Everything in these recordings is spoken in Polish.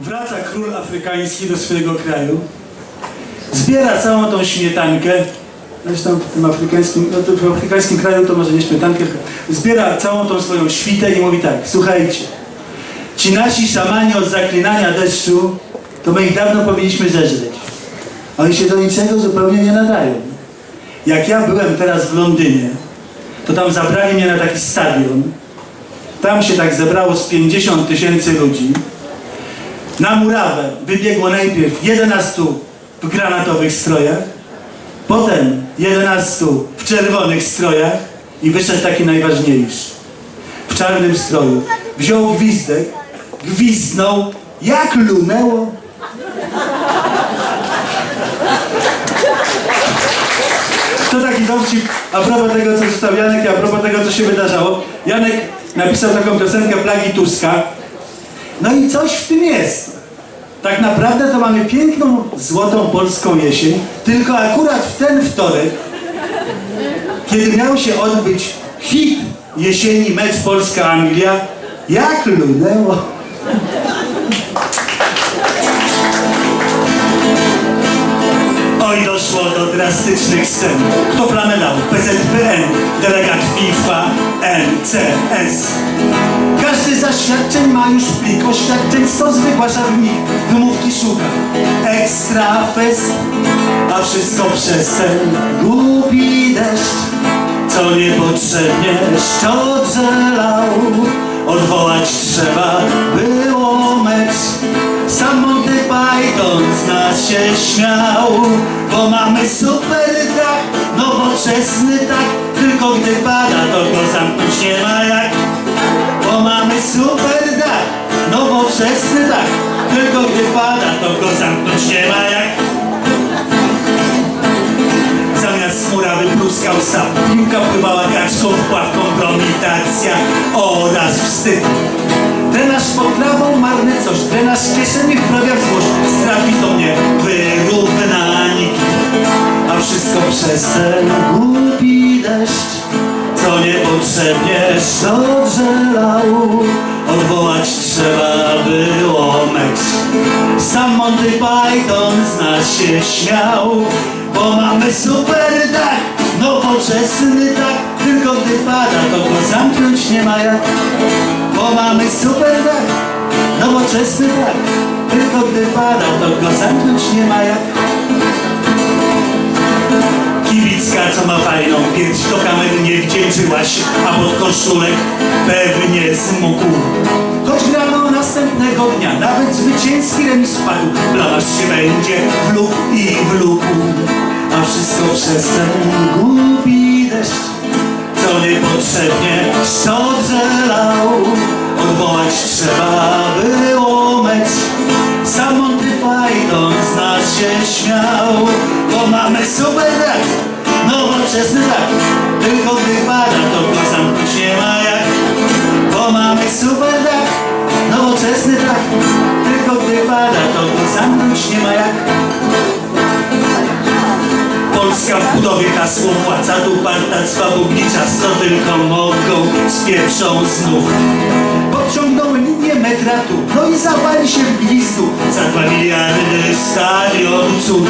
Wraca król afrykański do swojego kraju, zbiera całą tą śmietankę, zresztą w tym afrykańskim, no w afrykańskim kraju to może nie śmietankę, zbiera całą tą swoją świtę i mówi tak, słuchajcie, ci nasi szamani od zaklinania deszczu, to my ich dawno powinniśmy zeżreć. Oni się do niczego zupełnie nie nadają. Jak ja byłem teraz w Londynie, to tam zabrali mnie na taki stadion. Tam się tak zebrało z 50 tysięcy ludzi. Na murawę wybiegło najpierw 11 w granatowych strojach, potem 11 w czerwonych strojach i wyszedł taki najważniejszy. W czarnym stroju. Wziął gwizdek, gwizdnął, jak lunęło. To taki dowcip a propos tego, co czytał Janek a propos tego, co się wydarzało. Janek napisał taką piosenkę Plagi Tuska. No i coś w tym jest. Tak naprawdę to mamy piękną, złotą polską jesień, tylko akurat w ten wtorek, kiedy miał się odbyć hit jesieni, mecz Polska-Anglia, jak lunęło. Doszło do drastycznych scen. Kto planę dał? PZPN, delegat FIFA, NCS. Każdy zaświadczeń ma już plik oświadczeń, sto zwykła żarnik, wymówki szuka. Ekstra fest, a wszystko przez ten głupi deszcz, co niepotrzebnie szczodrze lał. Odwołać trzeba było mecz. Sam Monty Python z nas się śmiał, bo mamy super dach, nowoczesny tak, tylko gdy pada, to go zamknąć nie ma jak. Bo mamy super dach, nowoczesny tak, tylko gdy pada, to go zamknąć nie ma jak. Zamiast murawy pluskał sam, piłka pływała kaczką, wpławką promitacja oraz wstyd. Drenaż potrawą marny coś, drenaż kieszeni wprawia w złość, strafi do mnie wyrównaniki. Ten głupi deszcz, co niepotrzebnie szczodrze lał. Odwołać trzeba było mecz. Sam Monty Python z nas się śmiał, bo mamy super dach, nowoczesny tak, tylko gdy pada, to go zamknąć nie ma jak. Bo mamy super dach, nowoczesny tak, tylko gdy pada, to go zamknąć nie ma jak. Kibicka, co ma fajną pierś, do kamery nie wdzięczyła się, a pod koszulek pewnie zmógł. Choć grano następnego dnia, nawet zwycięski remis padł, blamasz się będzie wlókł i wlókł. A wszystko przez ten głupi deszcz, co niepotrzebnie szczodrze lał. Odwołać trzeba było mecz, sam Monty Python z nas się śmiał, bo mamy super nowoczesny tak, tylko gdy pada, to go zamknąć nie ma jak. Bo mamy super tak, nowoczesny tak, tylko gdy pada, to go zamknąć nie ma jak. Polska w budowie hasło płaca tu partactwa bubnicza, co tylko mogą spieprzą znów. Podciągnął linię metra tu, no i zawali się w gwizdu za dwa miliardy stadion cud.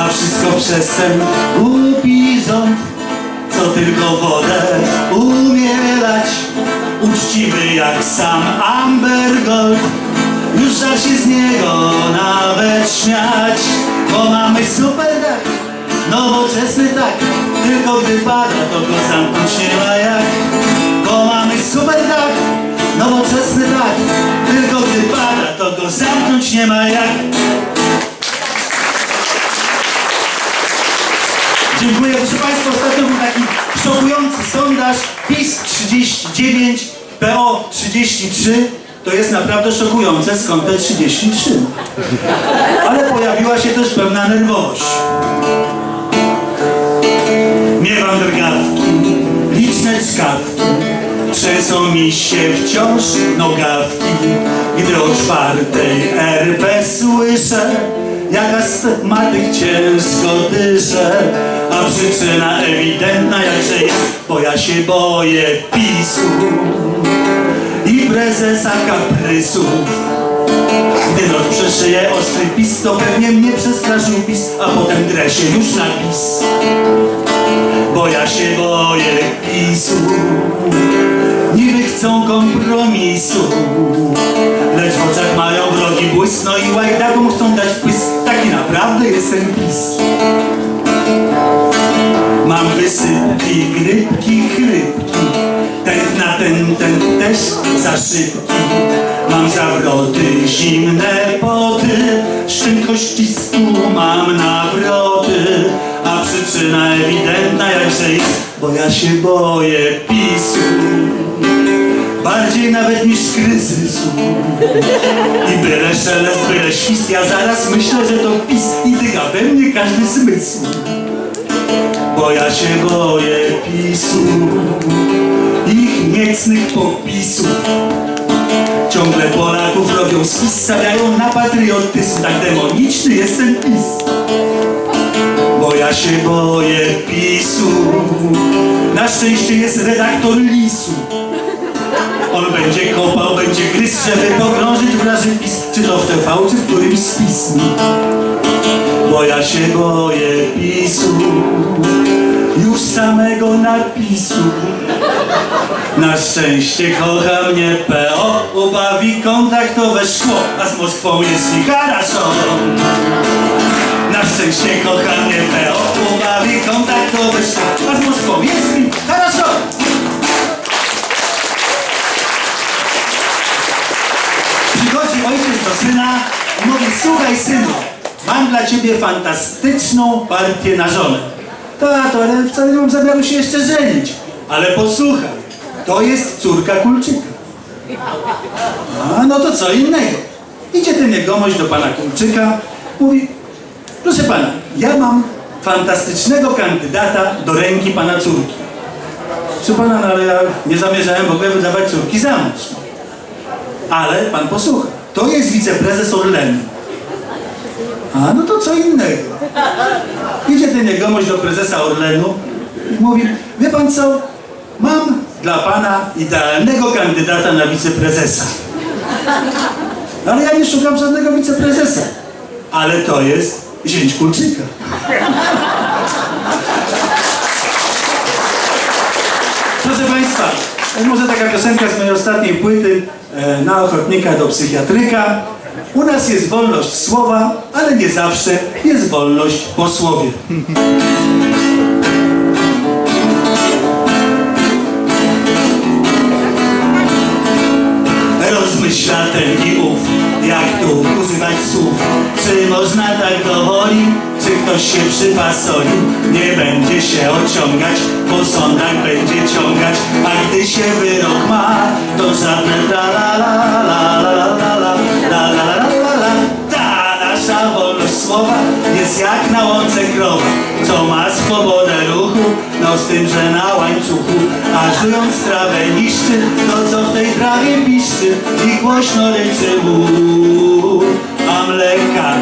A wszystko przez ten głupi rząd, co tylko wodę umie lać. Uczciwy jak sam Amber Gold, już żal się z niego nawet śmiać, bo mamy super dach, nowoczesny tak, tylko gdy pada, to go zamknąć nie ma jak. Bo mamy super dach, nowoczesny tak, tylko gdy pada, to go zamknąć nie ma jak. Dziękuję. Proszę Państwa, ostatnio był taki szokujący sondaż PiS 39, PO 33. To jest naprawdę szokujące, skąd te 33. Ale pojawiła się też pewna nerwowość. Miewam drgawki, liczne czkawki, trzęsą mi się wciąż nogawki, gdy o czwartej RP słyszę, jak astmatyk ciężko dysze, a przyczyna ewidentna jakże jest, bo ja się boję PiSu i prezesa kaprysów. Gdy noc przeszyje ostry pis, to pewnie mnie przestraszył pis, a potem drę się już na pis. Bo ja się boję pisu, niby chcą kompromisu, lecz w oczach mają wrogi błysk, no i łajdakom chcą dać jestem pis. Mam wysypki, grypki, chrypki. Ten na ten, ten też za szybki. Mam zawroty, zimne poty. Szczękościsku mam nawroty. A przyczyna ewidentna jakże jest Bo ja się boję pisu Bardziej nawet niż kryzysu I byle szelest, byle świst Ja zaraz myślę, że to pis I dyga we mnie każdy zmysł bo ja się boję PiSu, ich niecnych popisów. Ciągle Polaków robią spis, stawiają na patriotyzm, tak demoniczny jest ten PiS. Bo ja się boję PiSu, na szczęście jest redaktor Lisu. On będzie kopał, będzie gryz żeby pogrążyć w naszym pis... Czy to w TV, czy w którymś z pism. Bo ja się boję PiSu, już samego napisu. Na szczęście kocha mnie PO, obawi kontaktowe szkło, a z Moskwą jest mi haraszą. Na szczęście kocha mnie PO, obawi kontaktowe szkło, a z Moskwą jest mi haraszą. Słuchaj synu, mam dla ciebie fantastyczną partię na żonę. Tato, ale wcale nie mam zamiaru się jeszcze żenić. Ale posłuchaj, to jest córka Kulczyka. A, no to co innego. Idzie ten jegomość do pana Kulczyka, mówi, proszę pana, ja mam fantastycznego kandydata do ręki pana córki. Proszę pana, no ale ja nie zamierzałem w ogóle wydawać córki za mąż. Ale pan posłucha, to jest wiceprezes Orlenu. A, no to co innego. Idzie ten jegomość do prezesa Orlenu i mówi, wie pan co, mam dla pana idealnego kandydata na wiceprezesa. Ale ja nie szukam żadnego wiceprezesa. Ale to jest zięć Kulczyka. Proszę Państwa, może taka piosenka z mojej ostatniej płyty e, na ochotnika do psychiatryka. U nas jest wolność słowa, ale nie zawsze jest wolność po słowie. Rozmyśla ten i ów, jak tu używać słów Czy można tak do woli, czy ktoś się przypasoli Nie będzie się ociągać, po sądach będzie ciągać A gdy się wyrok ma, to żadne tra la la la la la la la la la la la la Ta nasza wolność słowa jest jak na łące krowa Co ma swobodę ruchu, no z tym, że na łańcuchu A żując trawę niszczy, to co w tej trawie piszczy I głośno ryczy mu A mleka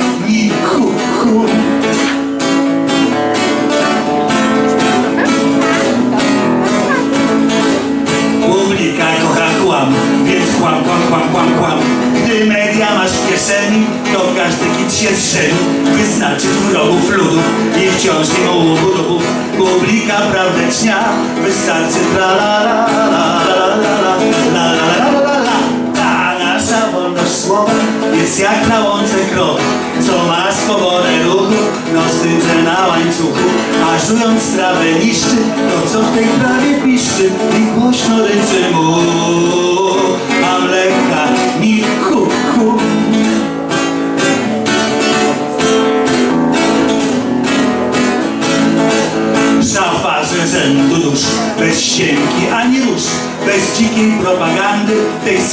a żując trawę niszczy, to co w tej trawie piszczy i głośno ryczy mu,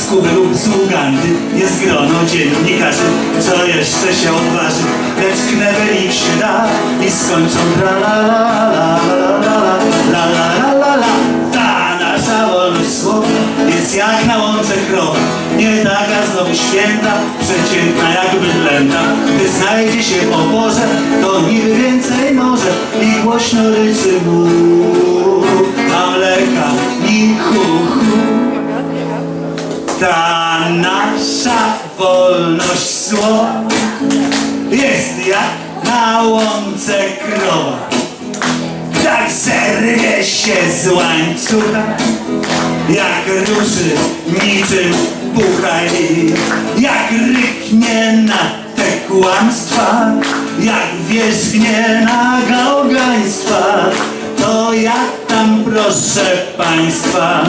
tej skuby lub z Ugandy. Jest grono dziennikarzy, co jeszcze się odważy, lecz knebel ich się da i skończą tra la la la la la la la la la Ta nasza wolność słowa jest jak na łące krowa, nie taka znowu święta, przeciętna jak bydlęta. Gdy znajdzie się po porze, to niby więcej może i głośno ryczy mu, a mleka ni hu hu. Ta nasza wolność zło jest jak na łące krowa. Tak zerwie się z łańcucha, jak ruszy niczym puchaj, jak ryknie na te kłamstwa, jak wierzchnie na gałgaństwa, to ja tam proszę państwa.